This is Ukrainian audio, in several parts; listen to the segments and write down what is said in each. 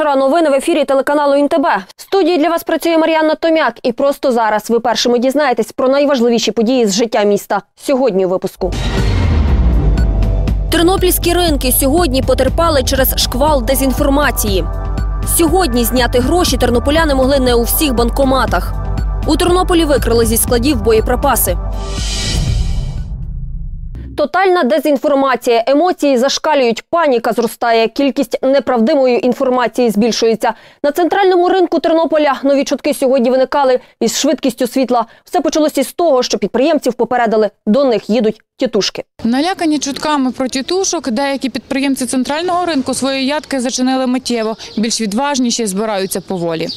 Вечора. Новини в ефірі телеканалу ІНТБ. В студії для вас працює Мар'яна Томяк. І просто зараз ви першими дізнаєтесь про найважливіші події з життя міста. Сьогодні у випуску. Тернопільські ринки сьогодні потерпали через шквал дезінформації. Сьогодні зняти гроші тернополяни могли не у всіх банкоматах. У Тернополі викрили зі складів боєприпаси. Тотальна дезінформація, емоції зашкалюють, паніка зростає, кількість неправдивої інформації збільшується. На центральному ринку Тернополя нові чутки сьогодні виникали із швидкістю світла. Все почалося з того, що підприємців попередили, до них їдуть тітушки. Налякані чутками про тітушок, деякі підприємці центрального ринку свої ядки зачинили миттєво. Більш відважніші збираються поволі.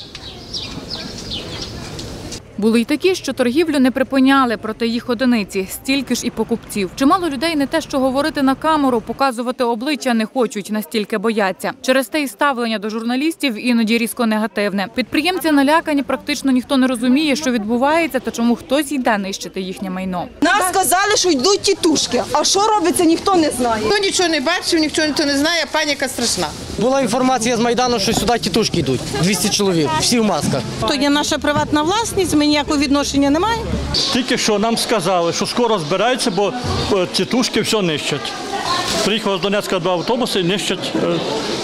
Були й такі, що торгівлю не припиняли, проте їх одиниці, стільки ж і покупців. Чимало людей не те, що говорити на камеру, показувати обличчя не хочуть, настільки бояться. Через те й ставлення до журналістів іноді різко негативне. Підприємці налякані, практично ніхто не розуміє, що відбувається та чому хтось йде нищити їхнє майно. Нас сказали, що йдуть тітушки. А що робиться, ніхто не знає. Ніхто нічого не бачив, ніхто не знає, паніка страшна. Була інформація з Майдану, що сюди тітушки йдуть. 200 чоловік, всі в масках. То є наша приватна власність, ми ніякого відношення не маємо. Тільки що нам сказали, що скоро збираються, бо е, тітушки все нищать. Приїхали з Донецька два автобуси і нищать е,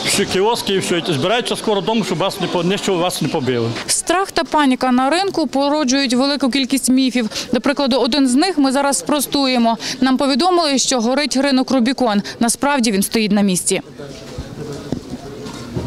всі кіоски і все. Збираються скоро дому, щоб вас не понищили, вас не побили. Страх та паніка на ринку породжують велику кількість міфів. До прикладу, один з них ми зараз спростуємо. Нам повідомили, що горить ринок Рубікон. Насправді він стоїть на місці.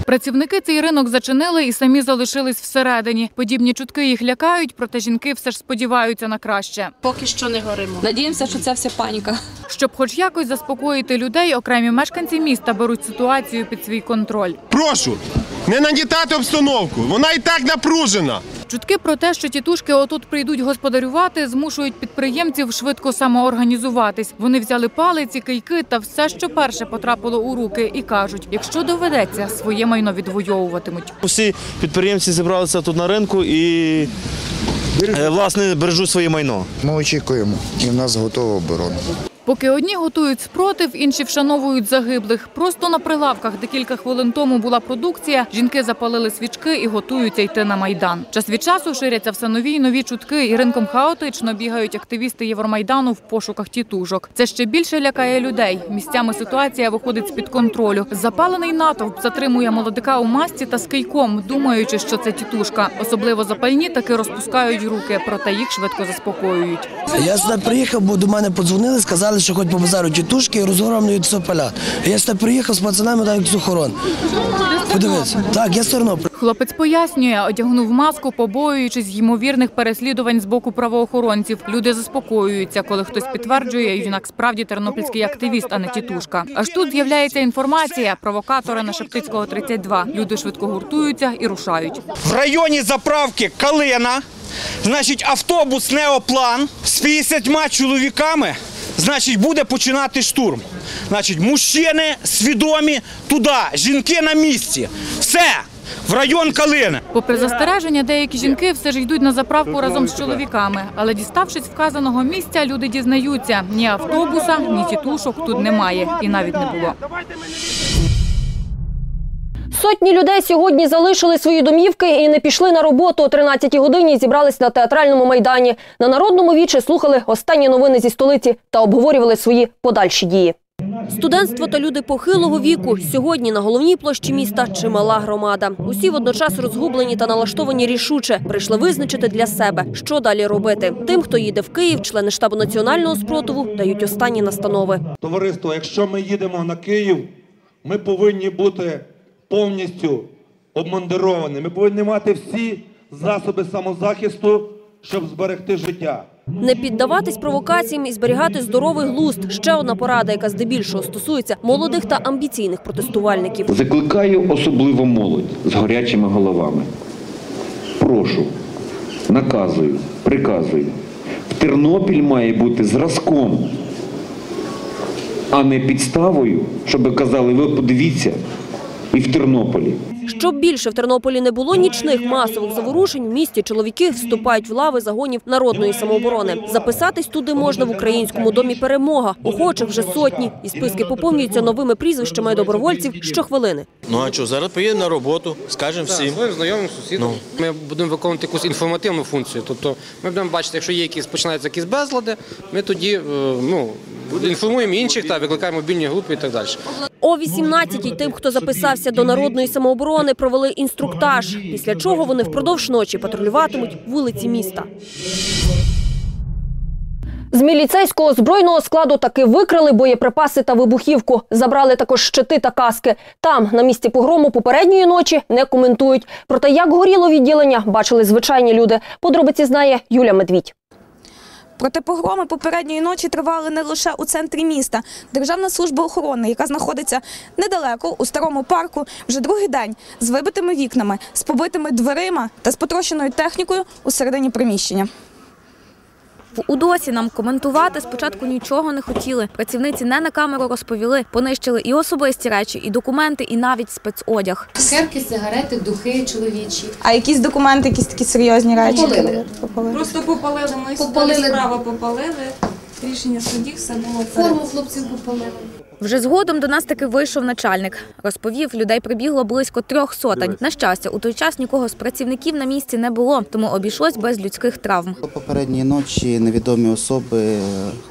Працівники цей ринок зачинили і самі залишились всередині. Подібні чутки їх лякають, проте жінки все ж сподіваються на краще. Поки що не горимо. Надіємося, що це вся паніка. Щоб хоч якось заспокоїти людей, окремі мешканці міста беруть ситуацію під свій контроль. Прошу, не надітати обстановку. Вона і так напружена. Чутки про те, що тітушки отут прийдуть господарювати, змушують підприємців швидко самоорганізуватись. Вони взяли палиці, кийки та все, що перше потрапило у руки, і кажуть: якщо доведеться, своє майно відвоюватимуть. Усі підприємці зібралися тут на ринку і е, власне бережуть своє майно. Ми очікуємо, і в нас готова оборона. Поки одні готують спротив, інші вшановують загиблих. Просто на прилавках, де кілька хвилин тому була продукція, жінки запалили свічки і готуються йти на майдан. Час від часу ширяться все нові й нові чутки, і ринком хаотично бігають активісти Євромайдану в пошуках тітушок. Це ще більше лякає людей. Місцями ситуація виходить з під контролю. Запалений натовп затримує молодика у масці та з кийком, думаючи, що це тітушка. Особливо запальні таки розпускають руки, проте їх швидко заспокоюють. Я сюди приїхав, бо до мене подзвонили, сказали, що хоч по базару тітушки і розгромлюють все. Я сюди приїхав з пацанами, так як з охорон. Подивіться. Так, я з Тернополя. Хлопець пояснює, одягнув маску, побоюючись ймовірних переслідувань з боку правоохоронців. Люди заспокоюються, коли хтось підтверджує, юнак справді тернопільський активіст, а не тітушка. Аж тут з'являється інформація. Провокатори на Шептицького 32. Люди швидко гуртуються і рушають. В районі заправки Калина, значить, автобус Неоплан з 50 чоловіками, значить, буде починати штурм. Значить, мужчини свідомі туди, жінки на місці. Все, в район Калини. Попри застереження, деякі жінки все ж йдуть на заправку разом з чоловіками. Але діставшись вказаного місця, люди дізнаються: ні автобуса, ні тітушок тут немає і навіть не було. Сотні людей сьогодні залишили свої домівки і не пішли на роботу. О 13-й годині зібрались на театральному майдані. На народному вічі слухали останні новини зі столиці та обговорювали свої подальші дії. Студентство та люди похилого віку сьогодні на головній площі міста чимала громада. Усі водночас розгублені та налаштовані рішуче прийшли визначити для себе, що далі робити. Тим, хто їде в Київ, члени штабу національного спротиву дають останні настанови. Товариство, якщо ми їдемо на Київ, ми повинні бути повністю обмундировані. Ми повинні мати всі засоби самозахисту, щоб зберегти життя. Не піддаватись провокаціям і зберігати здоровий глузд. Ще одна порада, яка здебільшого стосується молодих та амбіційних протестувальників. Закликаю особливо молодь з гарячими головами. Прошу, наказую, приказую. Тернопіль має бути зразком, а не підставою, щоб казали, ви подивіться, і в Тернополі. Щоб більше в Тернополі не було нічних масових заворушень, в місті чоловіки вступають в лави загонів народної самооборони. Записатись туди можна в українському домі перемога. Охочих вже сотні, і списки поповнюються новими прізвищами добровольців щохвилини. Ну а що, зараз поїдемо на роботу, скажемо всім. Своїм знайомим сусідам. Ми будемо виконувати якусь інформативну функцію. Тобто ми будемо бачити, якщо є якісь починаються якісь безлади, ми тоді е, ну, інформуємо інших та викликаємо мобільні групи і так далі. О 18-й тим, хто записався до народної самооборони, провели інструктаж. Після чого вони впродовж ночі патрулюватимуть вулиці міста. З міліцейського збройного складу таки викрали боєприпаси та вибухівку. Забрали також щити та каски. Там, на місці погрому попередньої ночі, не коментують. Проте, як горіло відділення, бачили звичайні люди. Подробиці знає Юля Медвідь. Проте погроми попередньої ночі тривали не лише у центрі міста. Державна служба охорони, яка знаходиться недалеко у старому парку, вже другий день з вибитими вікнами, з побитими дверима та з потрощеною технікою у середині приміщення. В УДОСі нам коментувати спочатку нічого не хотіли. Працівниці не на камеру розповіли, понищили і особисті речі, і документи, і навіть спецодяг. Цукерки, сигарети, духи чоловічі. А якісь документи, якісь такі серйозні речі? Попалили. Попалили. Просто попалили, ми Попалили. справа попалили. Рішення судів все було Форму хлопців попалили. Вже згодом до нас таки вийшов начальник. Розповів, людей прибігло близько трьох сотень. На щастя, у той час нікого з працівників на місці не було, тому обійшлось без людських травм. Попередньої ночі невідомі особи е,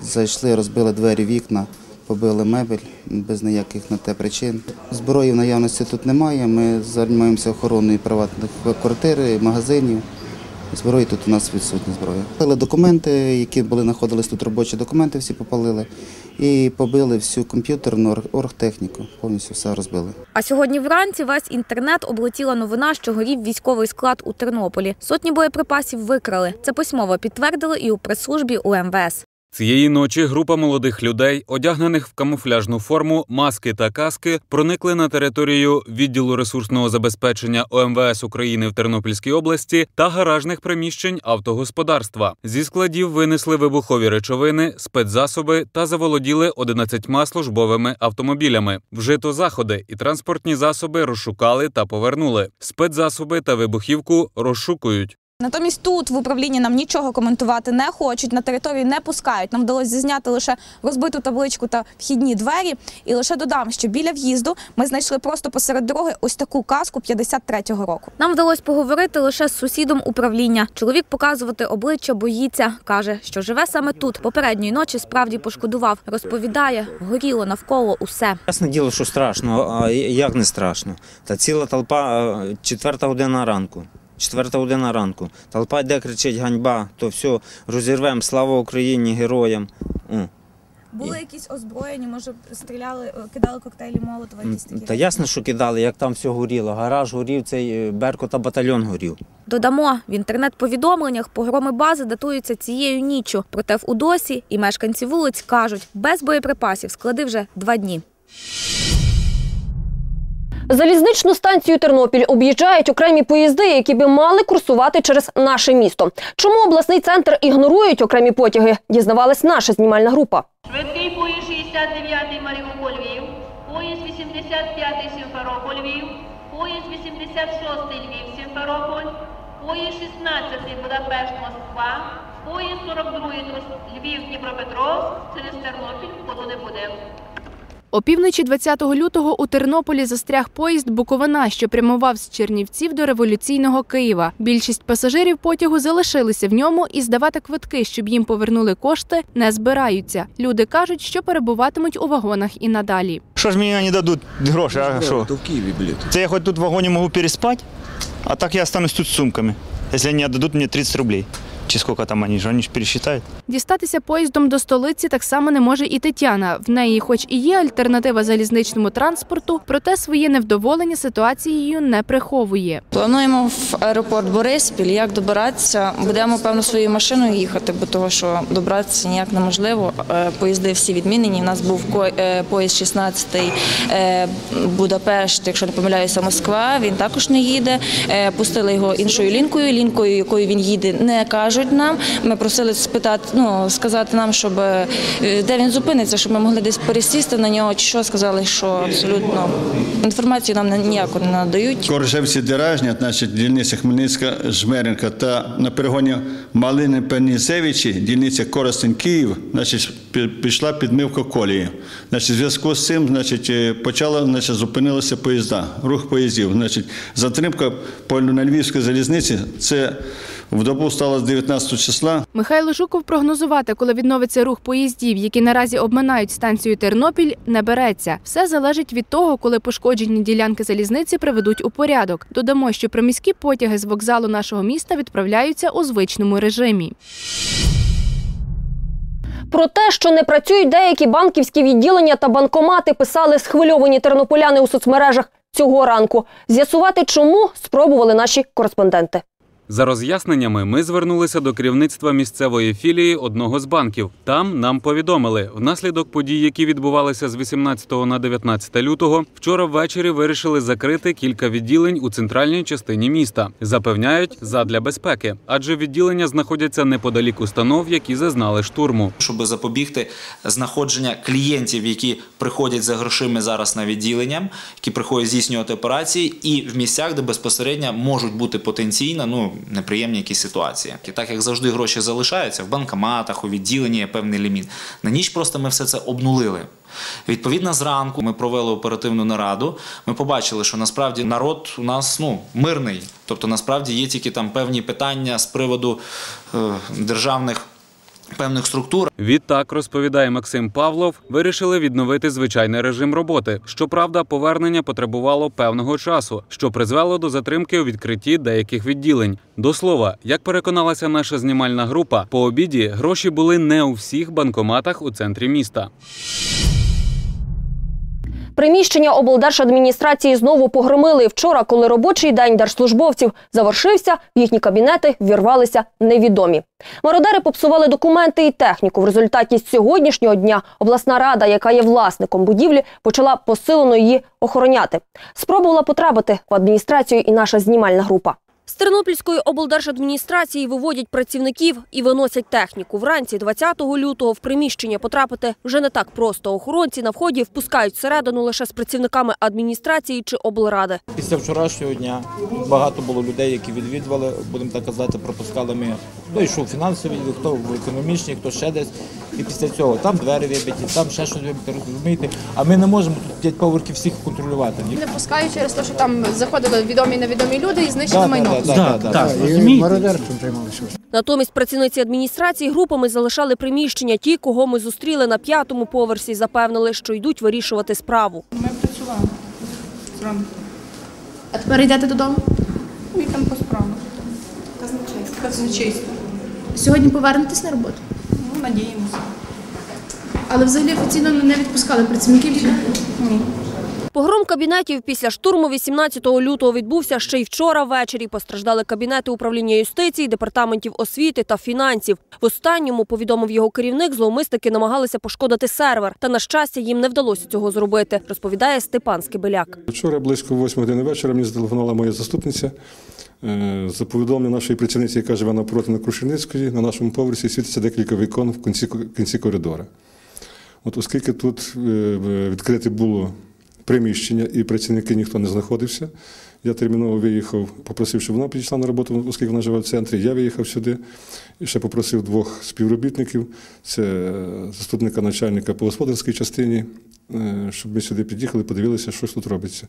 зайшли, розбили двері, вікна, побили мебель без ніяких на те причин. Зброї в наявності тут немає. Ми займаємося охороною приватних квартир, магазинів. Зброї тут у нас відсутня зброя. Пили документи, які були знаходились тут робочі документи, всі попалили. І побили всю комп'ютерну оргтехніку, повністю все розбили. А сьогодні вранці весь інтернет облетіла новина, що горів військовий склад у Тернополі. Сотні боєприпасів викрали. Це письмово підтвердили і у прес-службі УМВС. Цієї ночі група молодих людей, одягнених в камуфляжну форму, маски та каски, проникли на територію відділу ресурсного забезпечення ОМВС України в Тернопільській області та гаражних приміщень автогосподарства. Зі складів винесли вибухові речовини, спецзасоби та заволоділи 11 службовими автомобілями. Вжито заходи і транспортні засоби розшукали та повернули. Спецзасоби та вибухівку розшукують. Натомість тут в управлінні нам нічого коментувати не хочуть, на територію не пускають. Нам вдалося зізняти лише розбиту табличку та вхідні двері. І лише додам, що біля в'їзду ми знайшли просто посеред дороги ось таку каску 53-го року. Нам вдалося поговорити лише з сусідом управління. Чоловік показувати обличчя боїться. каже, що живе саме тут. Попередньої ночі справді пошкодував. Розповідає, горіло навколо усе. Ясне діло, що страшно, а як не страшно? Та ціла толпа, е, четверта година ранку. Четверта година ранку. Толпа йде, кричить ганьба, то все, розірвемо, слава Україні, героям. О. Були якісь озброєні, може стріляли, е, кидали коктейлі Молотова, якісь такі. Та ясно, що кидали, як там все горіло. Гараж горів, цей е, Беркут та батальйон горів. Додамо, в інтернет-повідомленнях погроми бази датуються цією ніччю. Проте в Удосі і мешканці вулиць кажуть, без боєприпасів склади вже два дні. Залізничну станцію Тернопіль об'їжджають окремі поїзди, які би мали курсувати через наше місто. Чому обласний центр ігнорують окремі потяги? Дізнавалась наша знімальна група. Швидкий поїзд 69-й Маріуполь Львів, поїзд 85-й Сімферополь Львів, поїзд 86-й Львів Сімферополь, поїзд 16-й Будапешт Москва, поїзд 42-й Львів Дніпропетровськ, через Тернопіль буде. Опівночі 20 лютого у Тернополі застряг поїзд Буковина, що прямував з Чернівців до революційного Києва. Більшість пасажирів потягу залишилися в ньому і здавати квитки, щоб їм повернули кошти, не збираються. Люди кажуть, що перебуватимуть у вагонах і надалі. Що ж мені не дадуть гроші, а що? То в Києві білет. Це я хоч тут в вагоні можу переспати, а так я останусь тут з сумками. Якщо вони дадуть мені 30 рублей. Чи скільки там вони ж, вони ж пересчитають. Дістатися поїздом до столиці так само не може і Тетяна. В неї, хоч і є альтернатива залізничному транспорту, проте своє невдоволення ситуацією не приховує. Плануємо в аеропорт Бориспіль. Як добиратися? Будемо певно своєю машиною їхати, бо того, що добратися ніяк неможливо. Е, Поїзди всі відмінені. У нас був ко- е, поїзд 16-й е, Будапешт, якщо не помиляюся, Москва. Він також не їде. Пустили його іншою лінкою. Лінкою, якою він їде, не кажуть. Кажуть нам. Ми просили спитати, ну сказати нам, щоб е, де він зупиниться, щоб ми могли десь пересісти на нього. Чи що сказали, що абсолютно інформацію нам ніяку не надають. Коржевці Деражня, значить, дільниця Хмельницька, Жмеренка та на перегоні Малини Пенізевичі, дільниця Коростень Київ, значить, пішла підмивка колії. Значить, в зв'язку з цим, значить, е, почала, значить, зупинилися поїзда, рух поїздів. Значить, затримка по на Львівській залізниці, це в добу стала з 19 числа. Михайло Жуков прогнозувати, коли відновиться рух поїздів, які наразі обминають станцію Тернопіль, не береться. Все залежить від того, коли пошкоджені ділянки залізниці приведуть у порядок. Додамо, що приміські потяги з вокзалу нашого міста відправляються у звичному режимі. Про те, що не працюють деякі банківські відділення та банкомати, писали схвильовані тернополяни у соцмережах цього ранку. З'ясувати, чому спробували наші кореспонденти. За роз'ясненнями ми звернулися до керівництва місцевої філії одного з банків. Там нам повідомили, внаслідок подій, які відбувалися з 18 на 19 лютого, вчора ввечері вирішили закрити кілька відділень у центральній частині міста. Запевняють задля безпеки, адже відділення знаходяться неподалік установ, які зазнали штурму. щоб запобігти знаходження клієнтів, які приходять за грошима зараз на відділення, які приходять здійснювати операції, і в місцях, де безпосередньо можуть бути потенційно ну неприємні якісь ситуації. І так як завжди гроші залишаються в банкоматах, у відділенні є певний ліміт. На ніч просто ми все це обнулили. Відповідно, зранку ми провели оперативну нараду. Ми побачили, що насправді народ у нас ну мирний, тобто насправді є тільки там певні питання з приводу е, державних певних структур. Відтак розповідає Максим Павлов, вирішили відновити звичайний режим роботи. Щоправда, повернення потребувало певного часу, що призвело до затримки у відкритті деяких відділень. До слова, як переконалася наша знімальна група, по обіді гроші були не у всіх банкоматах у центрі міста. Приміщення облдержадміністрації знову погромили. Вчора, коли робочий день держслужбовців завершився, в їхні кабінети вірвалися невідомі. Мародери попсували документи і техніку. В результаті сьогоднішнього дня обласна рада, яка є власником будівлі, почала посилено її охороняти. Спробувала потрапити в адміністрацію і наша знімальна група. З Тернопільської облдержадміністрації виводять працівників і виносять техніку. Вранці 20 лютого в приміщення потрапити вже не так просто. Охоронці на вході впускають всередину лише з працівниками адміністрації чи облради. Після вчорашнього дня багато було людей, які відвідували, будемо так казати, пропускали ми. Хто йшов фінансовий, відділ, хто в економічний, хто ще десь. І після цього там двері вибиті, там ще щось вибите, розумієте. А ми не можемо тут п'ять поверхів всіх контролювати. Не пускають через те, що там заходили відомі і невідомі люди і знищили Да, майно. Да, да, да. Натомість працівниці адміністрації групами залишали приміщення. Ті, кого ми зустріли на п'ятому поверсі, запевнили, що йдуть вирішувати справу. Ми працювали зранку. А тепер йдете додому? І там по справам. Казначейство. Казначейство. Сьогодні повернетесь на роботу? Ну, надіємося. Але взагалі офіційно не відпускали працівників? Ні. Погром кабінетів після штурму 18 лютого відбувся ще й вчора ввечері. Постраждали кабінети управління юстиції, департаментів освіти та фінансів. В останньому, повідомив його керівник, зловмисники намагалися пошкодити сервер. Та, на щастя, їм не вдалося цього зробити, розповідає Степан Скибеляк. Вчора близько 8 години вечора мені зателефонувала моя заступниця. е, За повідомленням нашої працівниці, яка живе напроти на Крушельницької, на нашому поверсі світиться декілька вікон в кінці, кінці коридора. От оскільки тут е, відкрите було приміщення і працівники ніхто не знаходився, я терміново виїхав, попросив, щоб вона підійшла на роботу, оскільки вона живе в центрі. Я виїхав сюди і ще попросив двох співробітників, це е, заступника начальника по господарській частині, е, щоб ми сюди під'їхали, подивилися, що тут робиться.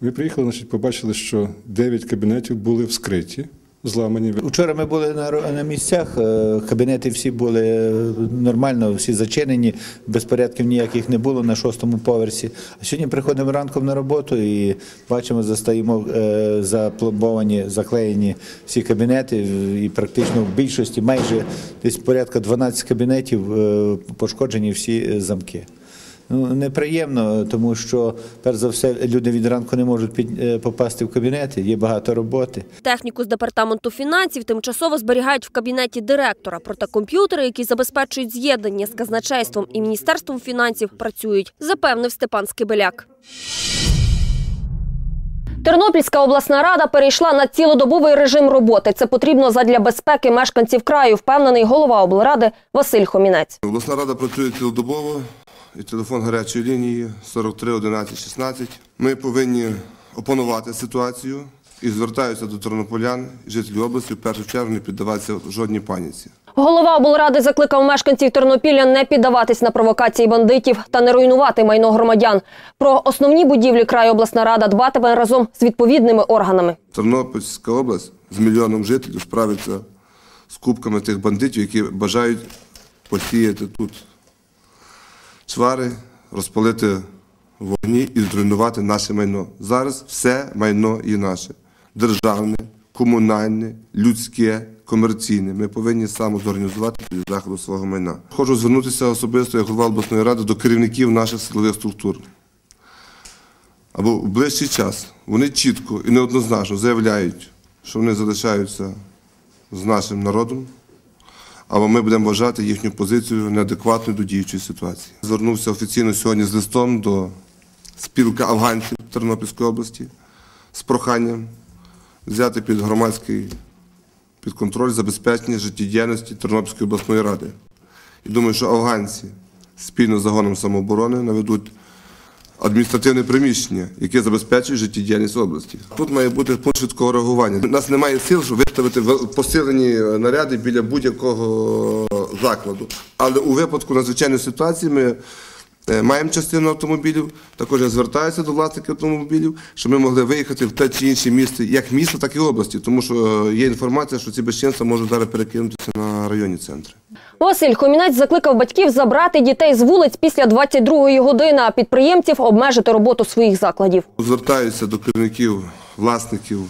Ми приїхали, значить, побачили, що 9 кабінетів були вскриті, зламані. Вчора ми були на, на місцях, е, кабінети всі були е, нормально, всі зачинені, безпорядків ніяких не було на шостому поверсі. А сьогодні приходимо ранком на роботу і бачимо, застаємо е, запломбовані, заклеєні всі кабінети, і практично в більшості, майже десь порядка 12 кабінетів пошкоджені всі замки. Ну, неприємно, тому що, перш за все, люди від ранку не можуть під, е, попасти в кабінети, є багато роботи. Техніку з департаменту фінансів тимчасово зберігають в кабінеті директора. Проте комп'ютери, які забезпечують з'єднання з казначейством і міністерством фінансів, працюють, запевнив Степан Скибеляк. Тернопільська обласна рада перейшла на цілодобовий режим роботи. Це потрібно задля безпеки мешканців краю, впевнений голова облради Василь Хомінець. Обласна рада працює цілодобово і телефон гарячої лінії 43 11 16. Ми повинні опанувати ситуацію і звертаюся до тернополян і жителів області в першу чергу не піддаватися жодній паніці. Голова облради закликав мешканців Тернопілля не піддаватись на провокації бандитів та не руйнувати майно громадян. Про основні будівлі краю обласна рада дбатиме разом з відповідними органами. Тернопільська область з мільйоном жителів справиться з кубками тих бандитів, які бажають посіяти тут чвари, розпалити вогні і зруйнувати наше майно. Зараз все майно є наше. Державне, комунальне, людське, комерційне. Ми повинні самозорганізувати заходу свого майна. Хочу звернутися особисто як голова обласної ради до керівників наших силових структур. Або в ближчий час вони чітко і неоднозначно заявляють, що вони залишаються з нашим народом, або ми будемо вважати їхню позицію неадекватною до діючої ситуації. Звернувся офіційно сьогодні з листом до спілки афганців Тернопільської області з проханням взяти під громадський під контроль забезпечення життєдіяльності Тернопільської обласної ради. І думаю, що афганці спільно з загоном самооборони наведуть адміністративне приміщення, яке забезпечує життєдіяльність області. Тут має бути пункт швидкого реагування. У нас немає сил, щоб виставити посилені наряди біля будь-якого закладу. Але у випадку надзвичайної ситуації ми маємо частину автомобілів. Також я звертаюся до власників автомобілів, щоб ми могли виїхати в те чи інше місце, як місто, так і області, тому що е, є інформація, що ці безчинства можуть зараз перекинутися на районні центри. Василь Хомінець закликав батьків забрати дітей з вулиць після 22-ї години, а підприємців обмежити роботу своїх закладів. Звертаюся до керівників, власників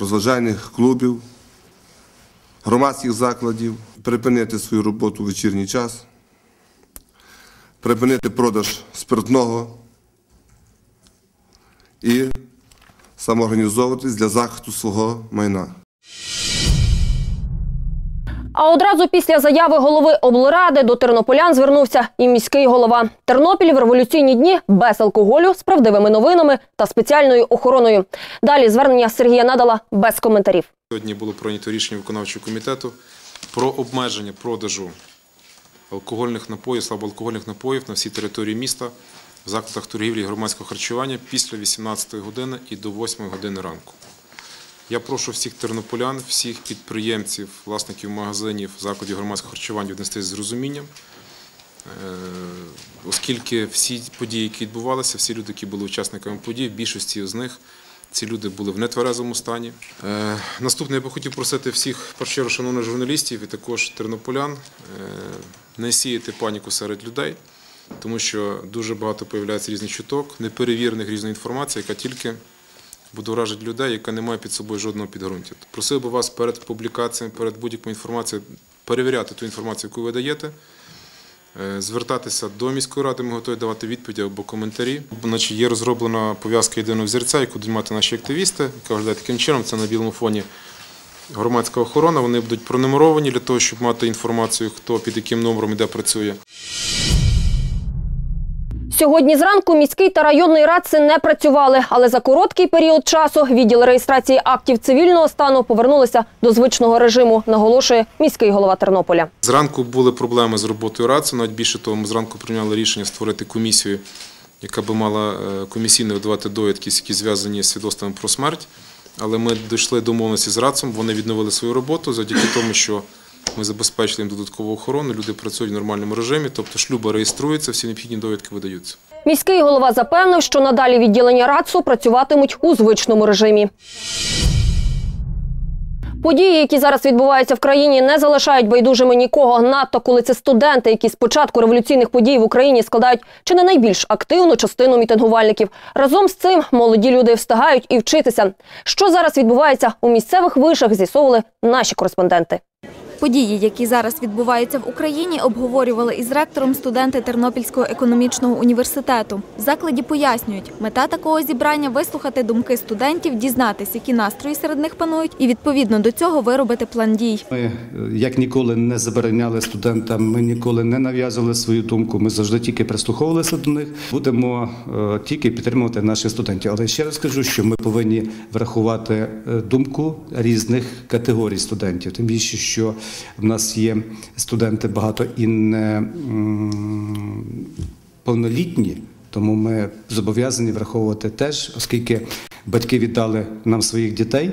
розважальних клубів, громадських закладів, припинити свою роботу у вечірній час, припинити продаж спиртного і самоорганізовуватись для захисту свого майна. А одразу після заяви голови облради до тернополян звернувся і міський голова. Тернопіль в революційні дні без алкоголю з правдивими новинами та спеціальною охороною. Далі звернення Сергія Надала без коментарів. Сьогодні було прийнято рішення виконавчого комітету про обмеження продажу алкогольних напоїв, слабоалкогольних напоїв на всій території міста в закладах торгівлі і громадського харчування після 18 години і до 8 години ранку. Я прошу всіх тернополян, всіх підприємців, власників магазинів, закладів громадського харчування віднестись з розумінням, Е, оскільки всі події, які відбувалися, всі люди, які були учасниками подій, більшості з них ці люди були в нетверезому стані. Е, Наступне я би хотів просити всіх, першу шановних журналістів і також тернополян, е, не сіяти паніку серед людей, тому що дуже багато появляється різних чуток, неперевірених різної інформації, яка тільки будоражить людей, яка не має під собою жодного підґрунтя. Просив би вас перед публікаціями, перед будь-якою інформацією перевіряти ту інформацію, яку ви даєте. Е, Звертатися до міської ради, ми готові давати відповіді або коментарі. Значить, є розроблена пов'язка єдиного взірця, яку будуть мати наші активісти, яка виглядає таким чином. Це на білому фоні громадська охорона. Вони будуть пронумеровані для того, щоб мати інформацію, хто під яким номером і де працює. Сьогодні зранку міський та районний радси не працювали, але за короткий період часу відділ реєстрації актів цивільного стану повернулися до звичного режиму, наголошує міський голова Тернополя. Зранку були проблеми з роботою РАЦу. Навіть більше того, ми зранку прийняли рішення створити комісію, яка би мала е, комісійно видавати довідки, які зв'язані з свідоцтвами про смерть. Але ми дійшли до домовленості з РАЦом, вони відновили свою роботу завдяки тому, що ми забезпечили їм додаткову охорону, люди працюють в нормальному режимі, тобто шлюби реєструються, всі необхідні довідки видаються. Міський голова запевнив, що надалі відділення РАЦу працюватимуть у звичному режимі. Події, які зараз відбуваються в країні, не залишають байдужими нікого. Надто коли це студенти, які з початку революційних подій в Україні складають чи не найбільш активну частину мітингувальників. Разом з цим молоді люди встигають і вчитися. Що зараз відбувається у місцевих вишах, з'ясовували наші кореспонденти. Події, які зараз відбуваються в Україні, обговорювали із ректором студенти Тернопільського економічного університету. В закладі пояснюють, мета такого зібрання вислухати думки студентів, дізнатись, які настрої серед них панують, і відповідно до цього виробити план дій. Ми е, як ніколи не забороняли студентам, ми ніколи не нав'язували свою думку. Ми завжди тільки прислуховувалися до них. Будемо е, тільки підтримувати наших студентів. Але ще раз кажу, що ми повинні врахувати е, думку різних категорій студентів. Тим більше, що в нас є студенти багато і не повнолітні. Тому ми зобов'язані враховувати теж, оскільки батьки віддали нам своїх дітей,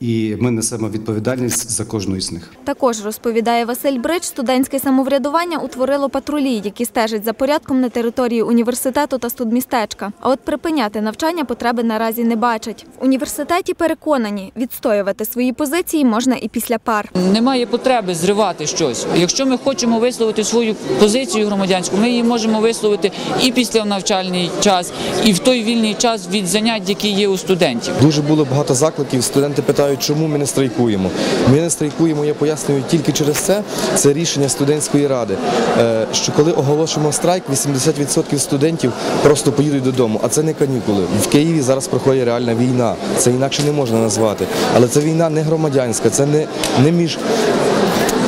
і ми несемо відповідальність за кожну із них. Також розповідає Василь Брич, студентське самоврядування утворило патрулі, які стежать за порядком на території університету та студмістечка. А от припиняти навчання потреби наразі не бачать. В університеті переконані, відстоювати свої позиції можна і після пар. Немає потреби зривати щось. Якщо ми хочемо висловити свою позицію громадянську, ми її можемо висловити і після навчальний час, і в той вільний час від занять, які є у студентів. Дуже було багато закликів. Студенти питають, чому ми не страйкуємо. Ми не страйкуємо, я пояснюю тільки через це. Це рішення студентської ради. е, Що коли оголошуємо страйк, 80% студентів просто поїдуть додому. А це не канікули. В Києві зараз проходить реальна війна. Це інакше не можна назвати. Але це війна не громадянська, це не, не між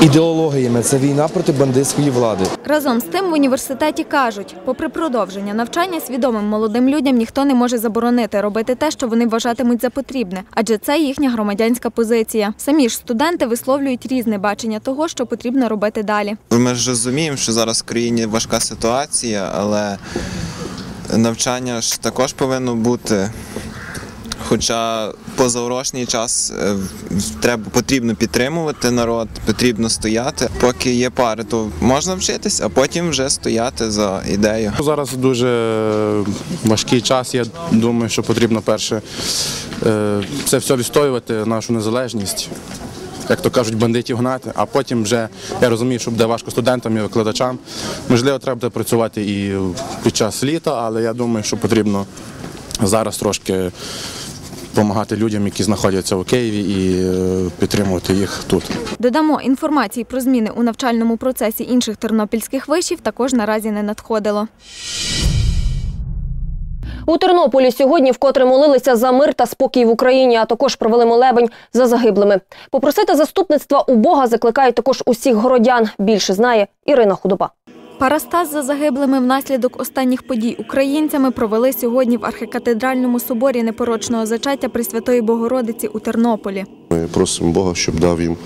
ідеологіями, це війна проти бандитської влади. Разом з тим в університеті кажуть, попри продовження навчання, свідомим молодим людям ніхто не може заборонити робити те, що вони вважатимуть за потрібне, адже це їхня громадянська позиція. Самі ж студенти висловлюють різне бачення того, що потрібно робити далі. Ми ж розуміємо, що зараз в країні важка ситуація, але навчання ж також повинно бути. Хоча позаурочний час е, треба потрібно підтримувати народ, потрібно стояти. Поки є пари, то можна вчитись, а потім вже стояти за ідею. Зараз дуже важкий час. Я думаю, що потрібно перше е, це все відстоювати, нашу незалежність. Як то кажуть, бандитів гнати, а потім вже я розумію, що буде важко студентам і викладачам. Можливо, треба буде працювати і під час літа, але я думаю, що потрібно зараз трошки допомагати людям, які знаходяться у Києві, і е, підтримувати їх тут. Додамо, інформації про зміни у навчальному процесі інших тернопільських вишів також наразі не надходило. У Тернополі сьогодні вкотре молилися за мир та спокій в Україні, а також провели молебень за загиблими. Попросити заступництва у Бога закликають також усіх городян. Більше знає Ірина Худоба. Парастаз за загиблими внаслідок останніх подій українцями провели сьогодні в архікатедральному соборі непорочного зачаття Пресвятої Богородиці у Тернополі. Ми просимо Бога, щоб дав їм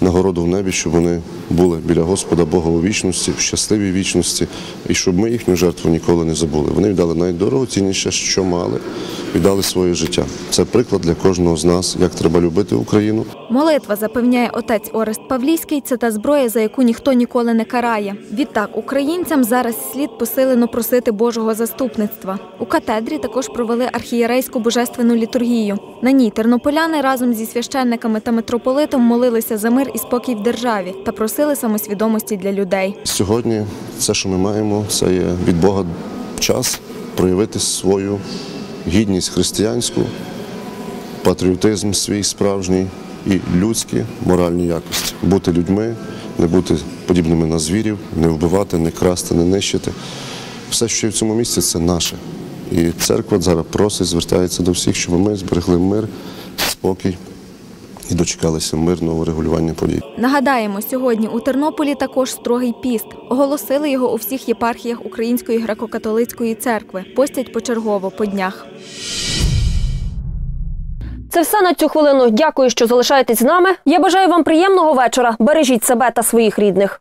нагороду в небі, щоб вони були біля Господа Бога у вічності, в щасливій вічності, і щоб ми їхню жертву ніколи не забули. Вони віддали найдорогоцінніше, що мали, віддали своє життя. Це приклад для кожного з нас, як треба любити Україну. Молитва, запевняє отець Орест Павлійський, це та зброя, за яку ніхто ніколи не карає. Відтак, українцям зараз слід посилено просити Божого заступництва. У катедрі також провели архієрейську божественну літургію. На ній тернополяни разом зі священниками та митрополитом молилися за мир і спокій в державі та просили самосвідомості для людей. Сьогодні все, що ми маємо, це є від Бога час проявити свою гідність християнську, патріотизм свій справжній і людські моральні якості. Бути людьми, не бути подібними на звірів, не вбивати, не красти, не нищити. Все, що є в цьому місці, це наше. І церква зараз просить, звертається до всіх, щоб ми зберегли мир, спокій і дочекалися мирного регулювання подій. Нагадаємо, сьогодні у Тернополі також строгий піст. Оголосили його у всіх єпархіях Української греко-католицької церкви. Постять почергово по днях. Це все на цю хвилину. Дякую, що залишаєтесь з нами. Я бажаю вам приємного вечора. Бережіть себе та своїх рідних.